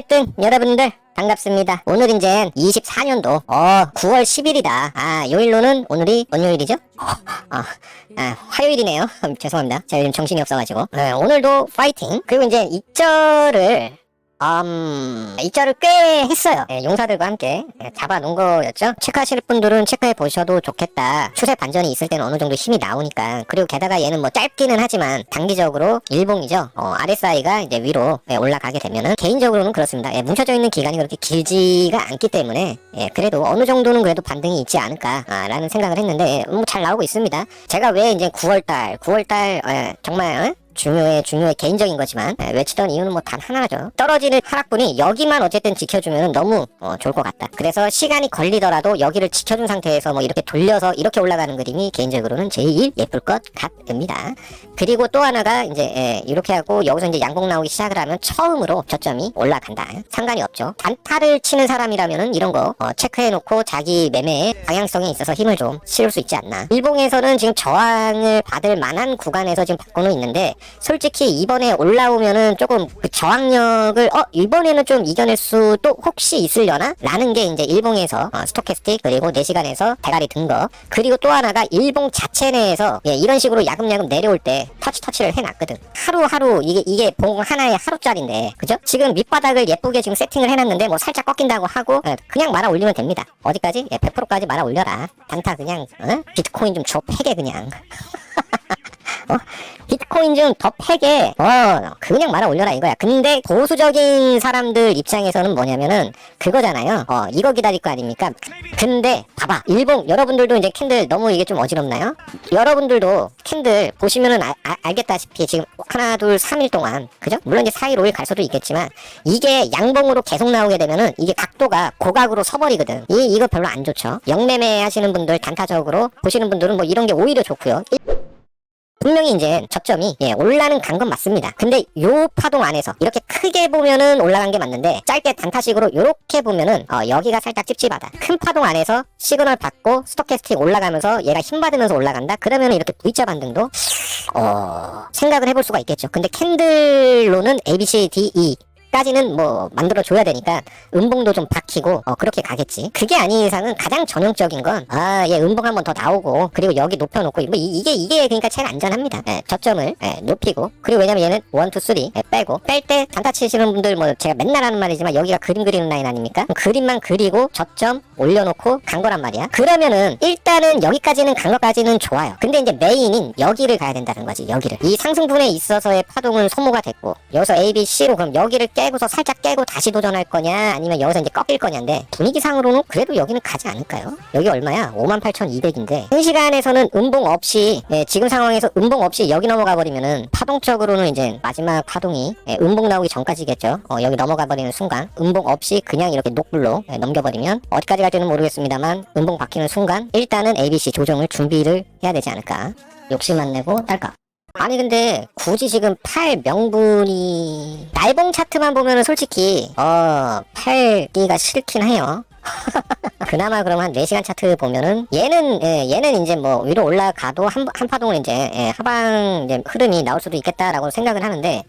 어쨌든 여러분들 반갑습니다. 오늘 이제 24년도 어 9월 10일이다. 아 요일로는 오늘이 뭔 요일이죠? 아, 아 화요일이네요. 죄송합니다. 제가 요즘 정신이 없어가지고 네, 오늘도 파이팅. 그리고 이제 입절을 음, 입절을 꽤 했어요. 예, 용사들과 함께 예, 잡아놓은 거였죠. 체크하실 분들은 체크해 보셔도 좋겠다. 추세 반전이 있을 때는 어느 정도 힘이 나오니까. 그리고 게다가 얘는 뭐 짧기는 하지만 단기적으로 일봉이죠. 어, RSI가 이제 위로 예, 올라가게 되면은 개인적으로는 그렇습니다. 예, 뭉쳐져 있는 기간이 그렇게 길지가 않기 때문에 예, 그래도 어느 정도는 그래도 반등이 있지 않을까라는 생각을 했는데 예, 뭐잘 나오고 있습니다. 제가 왜 이제 9월달, 9월달 예, 정말 어? 중요해 중요해 개인적인 거지만 예, 외치던 이유는 뭐 단 하나죠. 떨어지는 하락분이 여기만 어쨌든 지켜주면 너무 어, 좋을 것 같다. 그래서 시간이 걸리더라도 여기를 지켜준 상태에서 뭐 이렇게 돌려서 이렇게 올라가는 그림이 개인적으로는 제일 예쁠 것 같습니다. 그리고 또 하나가 이제 예, 이렇게 하고 여기서 이제 양봉 나오기 시작을 하면 처음으로 저점이 올라간다. 상관이 없죠. 단타를 치는 사람이라면은 이런 거 어, 체크해놓고 자기 매매의 방향성에 있어서 힘을 좀 실을 수 있지 않나. 일봉에서는 지금 저항을 받을 만한 구간에서 지금 받고는 있는데 솔직히 이번에 올라오면은 조금 그 저항력을 어 이번에는 좀 이겨낼 수도 혹시 있으려나? 라는 게 이제 일봉에서 어, 스토캐스틱 그리고 4시간에서 대가리 든 거. 그리고 또 하나가 일봉 자체 내에서 예, 이런 식으로 야금야금 내려올 때 터치 터치를 해놨거든. 하루하루 이게 이게 봉 하나에 하루짜리인데 그죠? 지금 밑바닥을 예쁘게 지금 세팅을 해놨는데 뭐 살짝 꺾인다고 하고 예, 그냥 말아 올리면 됩니다. 어디까지? 예, 100%까지 말아 올려라. 단타 그냥 어? 비트코인 좀 줘 패게 그냥 어? 비트코인 좀 더 패게. 어 그냥 말아 올려라 이거야. 근데 보수적인 사람들 입장에서는 뭐냐면은 그거잖아요. 어 이거 기다릴 거 아닙니까? 근데 봐봐. 일봉 여러분들도 이제 캔들 너무 이게 좀 어지럽나요? 여러분들도 캔들 보시면은 아- 아- 알겠다시피 지금 하나 둘 3일 동안 그죠? 물론 이제 4일 5일 갈 수도 있겠지만 이게 양봉으로 계속 나오게 되면은 이게 각도가 고각으로 서버리거든. 이 이거 별로 안 좋죠. 영매매 하시는 분들 단타적으로 보시는 분들은 뭐 이런 게 오히려 좋고요 분명히 이제 저점이 예, 올라는 간 건 맞습니다. 근데 요 파동 안에서 이렇게 크게 보면은 올라간 게 맞는데 짧게 단타식으로 요렇게 보면은 어, 여기가 살짝 찝찝하다. 큰 파동 안에서 시그널 받고 스토캐스틱 올라가면서 얘가 힘 받으면서 올라간다. 그러면은 이렇게 V자 반등도 어, 생각을 해볼 수가 있겠죠. 근데 캔들로는 A, B, C, D, E 까지는 뭐 만들어 줘야 되니까 음봉도 좀 박히고 어 그렇게 가겠지. 그게 아닌 이상은 가장 전형적인 건아얘 음봉 한번 더 나오고 그리고 여기 높여 놓고 뭐 이, 게 이게 그러니까 제일 안전합니다. 예, 저점을 예, 높이고. 그리고 왜냐면 얘는 원, 투, 쓰리 예, 빼고. 뺄 때 단타 치시는 분들 뭐 제가 맨날 하는 말이지만 여기가 그림 그리는 라인 아닙니까? 그림만 그리고 저점 올려놓고 간 거란 말이야. 그러면은 일단은 여기까지는 간 것까지는 좋아요. 근데 이제 메인인 여기를 가야 된다는 거지 여기를. 이 상승분에 있어서의 파동은 소모가 됐고 여기서 A, B, C로 그럼 여기를 깨고서 살짝 깨고 다시 도전할 거냐 아니면 여기서 이제 꺾일 거냐인데 분위기상으로는 그래도 여기는 가지 않을까요? 여기 얼마야? 58,200인데 1시간에서는 음봉 없이 예, 지금 상황에서 음봉 없이 여기 넘어가 버리면은 파동적으로는 이제 마지막 파동이 예, 음봉 나오기 전까지겠죠 어, 여기 넘어가 버리는 순간 음봉 없이 그냥 이렇게 녹불로 예, 넘겨버리면 어디까지 갈지는 모르겠습니다만 음봉 박히는 순간 일단은 ABC 조정을 준비를 해야 되지 않을까 욕심 안 내고 딸까 아니 근데 굳이 지금 팔 명분이 날봉 차트만 보면은 솔직히 어 팔기가 싫긴 해요. 그나마 그럼 한 4시간 차트 보면은 얘는 예, 얘는 이제 뭐 위로 올라가도 한, 한 파동을 이제 예, 하방 이제 흐름이 나올 수도 있겠다라고 생각을 하는데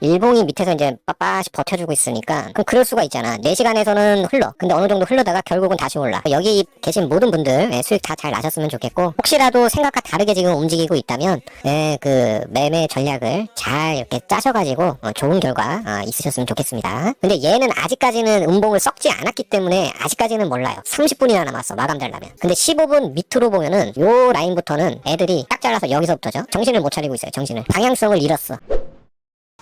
일봉이 밑에서 이제 빳빳이 버텨주고 있으니까 그럼 그럴 수가 있잖아. 4시간에서는 흘러. 근데 어느 정도 흘러다가 결국은 다시 올라. 여기 계신 모든 분들 예, 수익 다 잘 나셨으면 좋겠고 혹시라도 생각과 다르게 지금 움직이고 있다면 예, 그 매매 전략을 잘 이렇게 짜셔가지고 어, 좋은 결과 아, 있으셨으면 좋겠습니다. 근데 얘는 아직까지는 음봉을 썩지 않았기 때문에 아직까지는 몰라요. 30분이나 남았어 마감되려면. 근데 15분 밑으로 보면은 요 라인부터는 애들이 딱 잘라서 여기서부터죠. 정신을 못 차리고 있어요 정신을. 방향성을 잃었어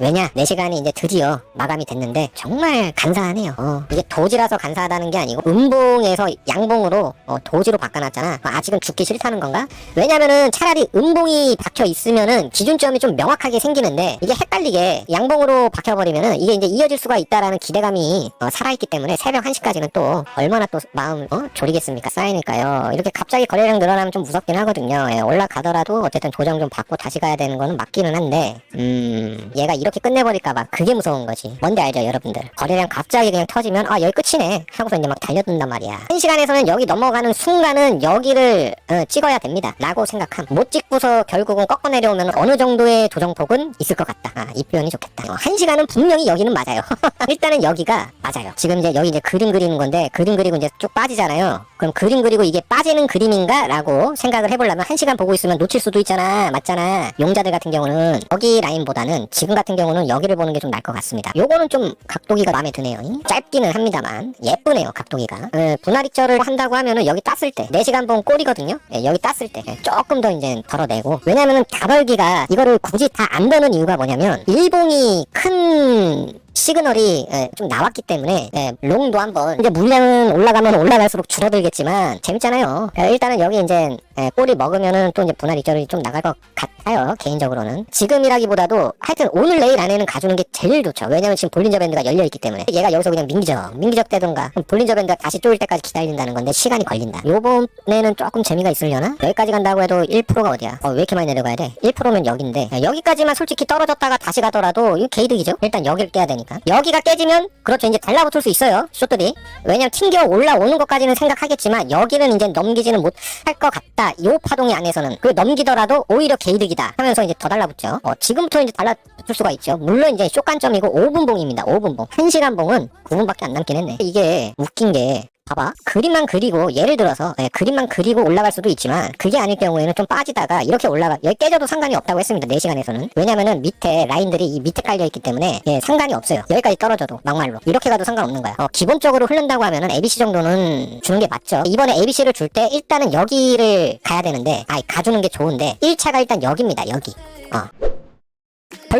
왜냐? 4시간이 이제 드디어 마감이 됐는데 정말 간사하네요. 어, 이게 도지라서 간사하다는 게 아니고 음봉에서 양봉으로 어, 도지로 바꿔놨잖아. 어, 아직은 죽기 싫다는 건가? 왜냐면은 차라리 음봉이 박혀 있으면은 기준점이 좀 명확하게 생기는데 이게 헷갈리게 양봉으로 박혀버리면은 이게 이제 이어질 수가 있다라는 기대감이 어, 살아있기 때문에 새벽 1시까지는 또 얼마나 또 마음 어? 졸이겠습니까? 쌓이니까요. 이렇게 갑자기 거래량 늘어나면 좀 무섭긴 하거든요. 예, 올라가더라도 어쨌든 조정 좀 받고 다시 가야 되는 거는 맞기는 한데 음 얘가 이렇게 이렇게 끝내버릴까봐 그게 무서운 거지. 뭔지 알죠 여러분들? 거래량 갑자기 그냥 터지면 아 여기 끝이네. 하고서 이제 막 달려든단 말이야. 한 시간에서는 여기 넘어가는 순간은 여기를 어, 찍어야 됩니다. 라고 생각함. 못 찍고서 결국은 꺾어 내려오면 어느 정도의 조정폭은 있을 것 같다. 아, 이 표현이 좋겠다. 어, 한 시간은 분명히 여기는 맞아요. 일단은 여기가 맞아요. 지금 이제 여기 이제 그림 그리는 건데 그림 그리고 이제 쭉 빠지잖아요. 그럼 그림 그리고 이게 빠지는 그림인가? 라고 생각을 해보려면 한 시간 보고 있으면 놓칠 수도 있잖아. 맞잖아. 용자들 같은 경우는 여기 라인보다는 지금 같은 경우는 여기를 보는 게 좀 나을 것 같습니다. 요거는 좀 각도기가 마음에 드네요. 짧기는 합니다만 예쁘네요 각도기가. 어, 분할익절을 한다고 하면은 여기 땄을 때 4시간 본 꼴이거든요. 예, 여기 땄을 때 예, 조금 더 이제 덜어내고 왜냐면은 다벌기가 이거를 굳이 다안 더는 이유가 뭐냐면 일봉이 큰 시그널이 예, 좀 나왔기 때문에 예, 롱도 한번 이제 물량은 올라가면 올라갈수록 줄어들겠지만 재밌잖아요. 예, 일단은 여기 이제 예, 꼬리 먹으면은 또 이제 분할 이절이 좀 나갈 것 같아요. 개인적으로는 지금이라기보다도 하여튼 오늘 내일 안에는 가주는 게 제일 좋죠. 왜냐면 지금 볼린저 밴드가 열려 있기 때문에 얘가 여기서 그냥 민기적 민기적 되던가 볼린저 밴드가 다시 쪼일 때까지 기다린다는 건데 시간이 걸린다. 요번에는 조금 재미가 있으려나? 여기까지 간다고 해도 1%가 어디야? 어, 왜 이렇게 많이 내려가야 돼? 1%면 여긴데 예, 여기까지만 솔직히 떨어졌다가 다시 가더라도 이거 개이득이죠. 일단 여기를 깨야 되니까 여기가 깨지면 그렇죠. 이제 달라붙을 수 있어요. 숏들이 왜냐면 튕겨 올라오는 것까지는 생각하겠지만 여기는 이제 넘기지는 못할 것 같다. 요 파동이 안에서는. 그 넘기더라도 오히려 개이득이다 하면서 이제 더 달라붙죠. 어, 지금부터 이제 달라붙을 수가 있죠. 물론 이제 숏관점이고 5분봉입니다. 5분봉. 1시간봉은 9분밖에 안 남긴 했네. 이게 웃긴 게 봐봐. 그림만 그리고 예를 들어서 예, 그림만 그리고 올라갈 수도 있지만 그게 아닐 경우에는 좀 빠지다가 이렇게 올라가 여기 깨져도 상관이 없다고 했습니다 4시간에서는. 왜냐면은 밑에 라인들이 이 밑에 깔려있기 때문에 예, 상관이 없어요. 여기까지 떨어져도 막말로. 이렇게 가도 상관없는 거야. 어, 기본적으로 흐른다고 하면은 ABC 정도는 주는 게 맞죠. 이번에 ABC를 줄 때 일단은 여기를 가야 되는데 아 가주는 게 좋은데 1차가 일단 여기입니다 여기. 어.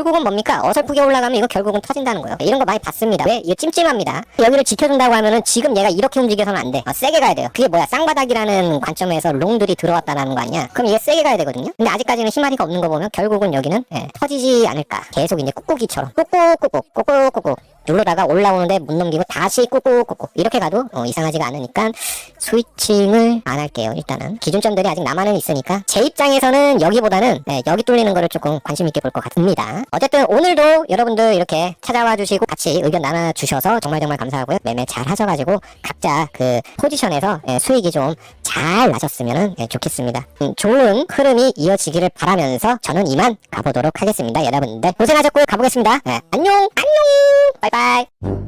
결국은 뭡니까? 어설프게 올라가면 이거 결국은 터진다는 거예요. 이런 거 많이 봤습니다. 왜? 이거 찜찜합니다. 여기를 지켜준다고 하면은 지금 얘가 이렇게 움직여서는 안 돼. 어, 세게 가야 돼요. 그게 뭐야? 쌍바닥이라는 관점에서 롱들이 들어왔다라는 거 아니야? 그럼 이게 세게 가야 되거든요. 근데 아직까지는 희마리가 없는 거 보면 결국은 여기는 예, 터지지 않을까. 계속 이제 꾹꾹이처럼 꾹꾹꾹꾹 꾹꾹꾹꾹 누르다가 올라오는데 못 넘기고 다시 꾹꾹 꾹꾹 이렇게 가도 어, 이상하지가 않으니까 스위칭을 안 할게요 일단은. 기준점들이 아직 남아는 있으니까 제 입장에서는 여기보다는 네, 여기 뚫리는 거를 조금 관심 있게 볼 것 같습니다. 어쨌든 오늘도 여러분들 이렇게 찾아와 주시고 같이 의견 나눠 주셔서 정말 정말 감사하고요. 매매 잘 하셔가지고 각자 그 포지션에서 예, 수익이 좀 잘 나셨으면 좋겠습니다. 음, 좋은 흐름이 이어지기를 바라면서 저는 이만 가보도록 하겠습니다 여러분들. 고생하셨고요. 가보겠습니다. 예, 안녕! 안녕! 바이바이